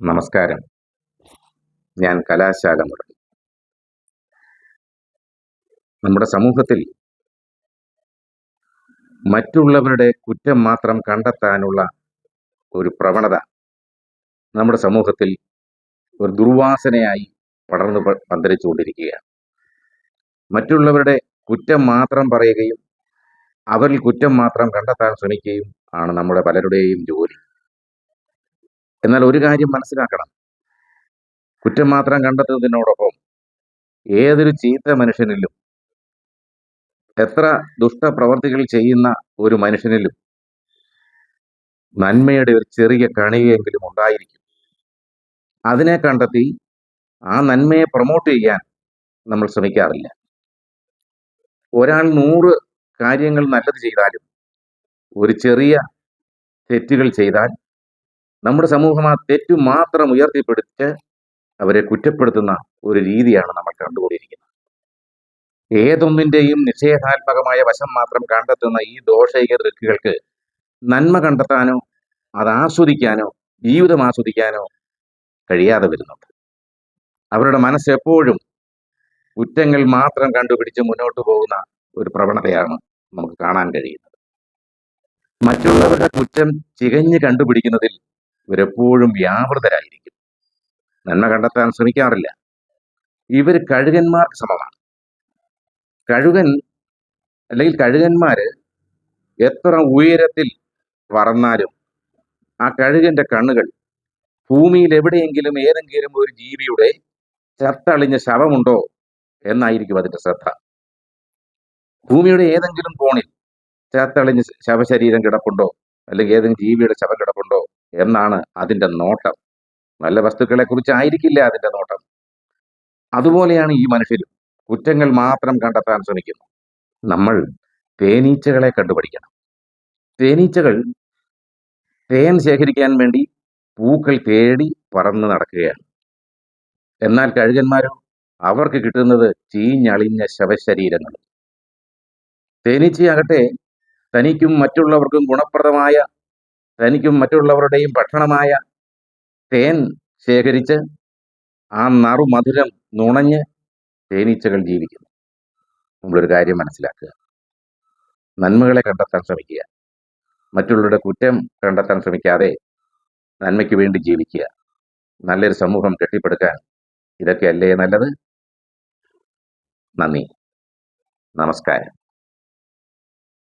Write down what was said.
നമസ്കാരം. ഞാൻ കലാശാല മുരളി നമ്മുടെ സമൂഹത്തിൽ മറ്റുള്ളവരുടെ കുറ്റം മാത്രം കണ്ടെത്താനുള്ള ഒരു പ്രവണത നമ്മുടെ സമൂഹത്തിൽ ഒരു ദുർവാസനയായി പടർന്നു പന്തരിച്ചുകൊണ്ടിരിക്കുകയാണ് മറ്റുള്ളവരുടെ കുറ്റം മാത്രം പറയുകയും അവരിൽ കുറ്റം മാത്രം കണ്ടെത്താൻ ശ്രമിക്കുകയും ആണ് നമ്മുടെ പലരുടെയും ജോലി. എന്നാൽ ഒരു കാര്യം മനസ്സിലാക്കണം. കുറ്റം മാത്രം കണ്ടെത്തുന്നതിനോടൊപ്പം ഏതൊരു ചീത്ത മനുഷ്യനിലും എത്ര ദുഷ്ടപ്രവർത്തികൾ ചെയ്യുന്ന ഒരു മനുഷ്യനിലും നന്മയുടെ ഒരു ചെറിയ കണികയെങ്കിലും ഉണ്ടായിരിക്കും. അതിനെ കണ്ടെത്തി ആ നന്മയെ പ്രൊമോട്ട് ചെയ്യാൻ നമ്മൾ ശ്രമിക്കാറില്ല. ഒരാൾ നൂറ് കാര്യങ്ങൾ നല്ലത് ചെയ്താലും ഒരു ചെറിയ തെറ്റുകൾ ചെയ്താൽ നമ്മുടെ സമൂഹം ആ തെറ്റു മാത്രം ഉയർത്തിപ്പിടിച്ച് അവരെ കുറ്റപ്പെടുത്തുന്ന ഒരു രീതിയാണ് നമ്മൾ കണ്ടുകൊണ്ടിരിക്കുന്നത്. ഏതൊന്നിന്റെയും നിഷേധാത്മകമായ വശം മാത്രം കണ്ടെത്തുന്ന ഈ ദോഷൈക ദൃക്കുകൾക്ക് നന്മ കണ്ടെത്താനോ അത് ആസ്വദിക്കാനോ ജീവിതം ആസ്വദിക്കാനോ കഴിയാതെ വരുന്നുണ്ട്. അവരുടെ മനസ്സ് എപ്പോഴും കുറ്റങ്ങൾ മാത്രം കണ്ടുപിടിച്ച് മുന്നോട്ട് പോകുന്ന ഒരു പ്രവണതയാണ് നമുക്ക് കാണാൻ കഴിയുന്നത്. മറ്റുള്ളവരുടെ കുറ്റം ചികഞ്ഞ് കണ്ടുപിടിക്കുന്നതിൽ ഇവരെപ്പോഴും വ്യാപൃതരായിരിക്കും. നന്മ കണ്ടെത്താൻ ശ്രമിക്കാറില്ല. ഇവർ കഴുകന്മാർക്ക് സമമാണ്. കഴുകൻ അല്ലെങ്കിൽ കഴുകന്മാര് എത്ര ഉയരത്തിൽ പറന്നാലും ആ കഴുകന്റെ കണ്ണുകൾ ഭൂമിയിൽ എവിടെയെങ്കിലും ഏതെങ്കിലും ഒരു ജീവിയുടെ ചത്തളിഞ്ഞ ശവമുണ്ടോ എന്നായിരിക്കും അതിന്റെ ശ്രദ്ധ. ഭൂമിയുടെ ഏതെങ്കിലും കോണിൽ ചത്തളിഞ്ഞ ശവശരീരം കിടപ്പുണ്ടോ? അല്ലെങ്കിൽ ഏതെങ്കിലും ജീവിയുടെ ശവം കിടപ്പുണ്ടോ? എന്നാണ് അതിന്റെ നോട്ടം. നല്ല വസ്തുക്കളെ കുറിച്ചായിരിക്കില്ല അതിന്റെ നോട്ടം? അതുപോലെയാണ് ഈ മനുഷ്യരും. കുറ്റങ്ങൾ മാത്രം കണ്ടെത്താൻ ശ്രമിക്കുന്നു. നമ്മൾ തേനീച്ചകളെ കണ്ടുപഠിക്കണം. തേനീച്ചകൾ തേൻ ശേഖരിക്കാൻ വേണ്ടി പൂക്കൾ തേടി പറന്ന് നടക്കുകയാണ്. എന്നാൽ കഴുകന്മാരോ അവർക്ക് കിട്ടുന്നത് ചീഞ്ഞളിഞ്ഞ ശവശരീരങ്ങൾ. തേനീച്ചയാകട്ടെ തനിക്കും മറ്റുള്ളവർക്കും ഗുണപ്രദമായ തനിക്കും മറ്റുള്ളവരുടെയും ഭക്ഷണമായ തേൻ ശേഖരിച്ച് ആ നറുമധുരം നുണഞ്ഞ് തേനീച്ചകൾ ജീവിക്കുന്നു. നമ്മളൊരു കാര്യം മനസ്സിലാക്കുക. നന്മകളെ കണ്ടെത്താൻ ശ്രമിക്കുക. മറ്റുള്ളവരുടെ കുറ്റം കണ്ടെത്താൻ ശ്രമിക്കാതെ നന്മയ്ക്ക് വേണ്ടി ജീവിക്കുക. നല്ലൊരു സമൂഹം കെട്ടിപ്പടുക്കാൻ ഇതൊക്കെയല്ലേ നല്ലത്? നന്ദി. നമസ്കാരം.